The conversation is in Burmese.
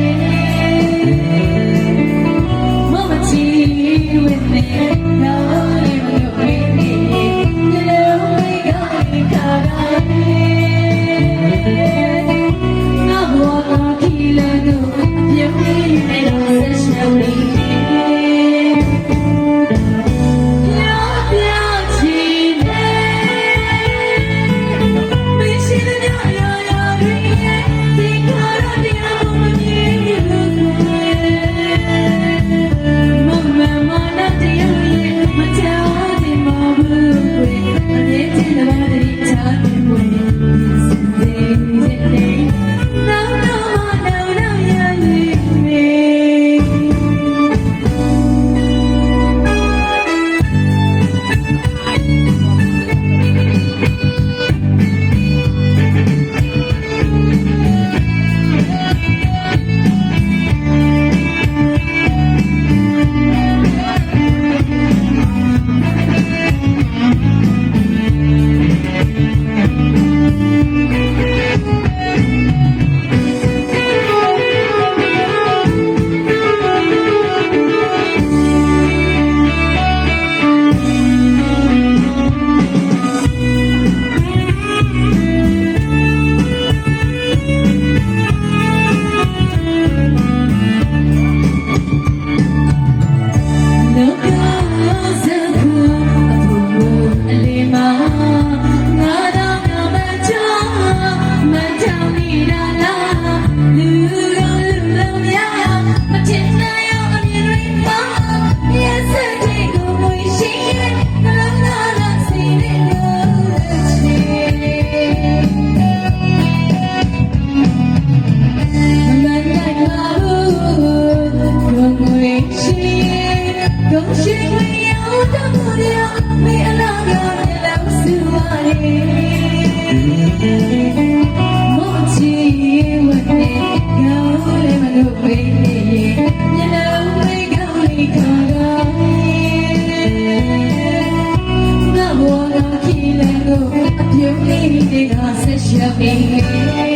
Thank you. အပြုံးလေးတွေကဆက်ရှပ်နေ